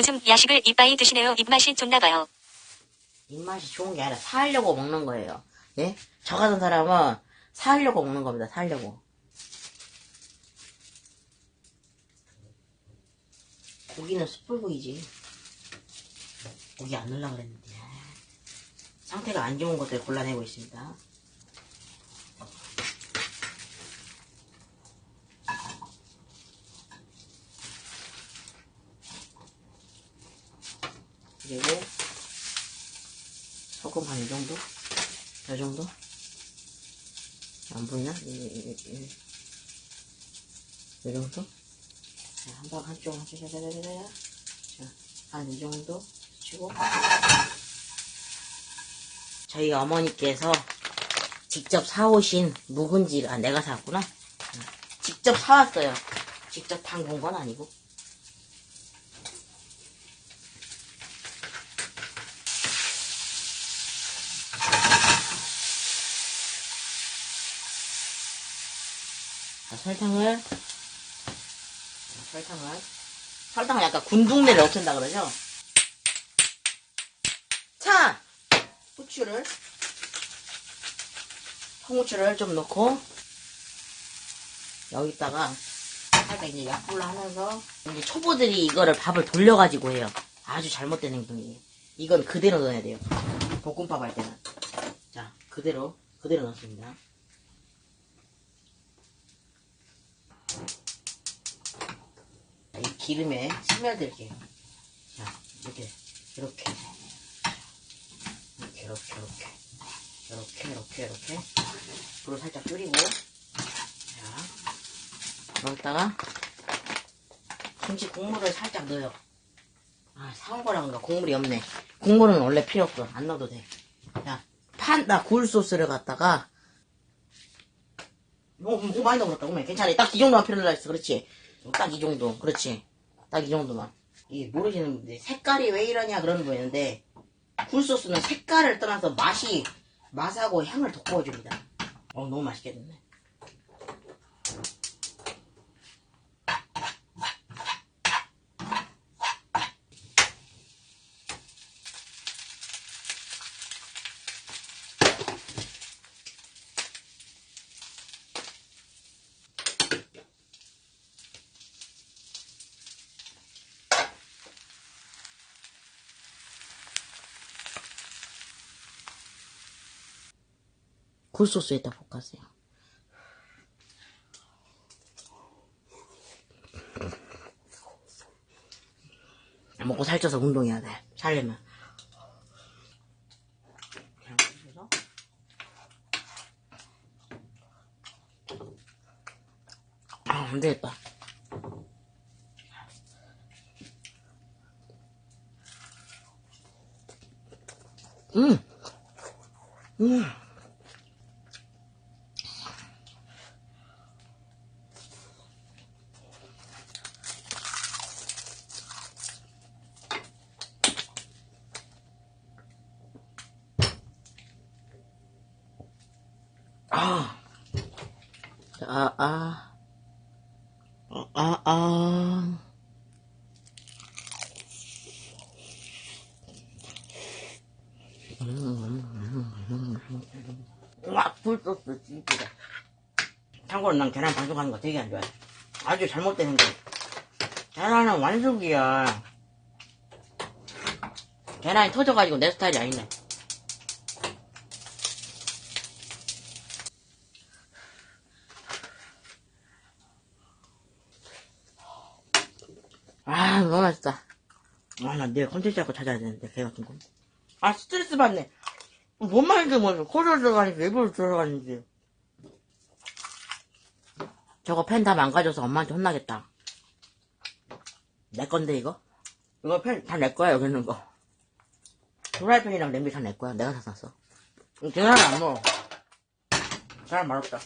요즘 야식을 이빠이 드시네요. 입맛이 좋나봐요. 입맛이 좋은 게 아니라 사려고 먹는 거예요. 예? 저 같은 사람은 사려고 먹는 겁니다. 사려고. 고기는 숯불구이지. 고기 안 넣으려고 그랬는데. 상태가 안 좋은 것들 골라내고 있습니다. 그리고 소금 한 이 정도? 이 정도? 안 보이나? 이, 이, 이, 이 정도? 자, 한 방, 한쪽, 한쪽, 자, 자, 한 이 정도 치고. 저희 어머니께서 직접 사오신 묵은지를, 아, 내가 사왔구나. 응. 직접 사왔어요. 직접 담근 건 아니고. 자, 설탕을. 자, 설탕을. 설탕을 약간 군중내를 없앤다 그러죠? 자 후추를. 통후추를 좀 넣고 여기다가 살짝 이제 약불로 하면서 이제 초보들이 이거를 밥을 돌려가지고 해요. 아주 잘못된 행동이에요 이건 그대로 넣어야 돼요. 볶음밥 할 때는. 자 그대로 그대로 넣습니다 기름에 스며들게요. 자, 이렇게, 이렇게. 이렇게, 이렇게, 이렇게. 이렇게, 이렇게, 이렇게. 불을 살짝 줄이고. 자, 그러다가 김치 국물을 살짝 넣어요. 아, 사온 거랑은 국물이 없네. 국물은 원래 필요 없어. 안 넣어도 돼. 자, 판다 굴소스를 갖다가 너무 많이 넣었다. 오면 괜찮아. 딱 이 정도만 필요로 했어. 그렇지. 딱 이 정도. 그렇지. 딱 이 정도만. 이게 모르시는 분들 색깔이 왜 이러냐 그러는 거 있는데 굴소스는 색깔을 떠나서 맛이 맛하고 향을 돋궈줍니다. 어 너무 됐네. 굴소스에다 볶았어요. 먹고 살쪄서 운동해야 돼. 살려면. 아, 안 되겠다. 음! 음! 아, 아, 아, 아. 와, 굴소스 진짜. 참고로 난 계란 반숙하는 거 되게 안 좋아해. 아주 잘못된 행동. 계란은 완숙이야. 계란이 터져가지고 내 스타일이 아니네. 아, 너무 맛있다. 아, 나 내일 컨텐츠 할거 찾아야 되는데, 개 같은 거. 아, 스트레스 받네. 뭔 말인지 모르겠어. 코로 들어가는지, 입으로 들어가는지. 저거 펜 다 망가져서 엄마한테 혼나겠다. 내 건데, 이거? 이거 펜 다 내 거야, 여기 있는 거. 프라이팬이랑 냄비 다 내 거야. 내가 다 샀어. 계란을 안 먹어. 계란 맛없다.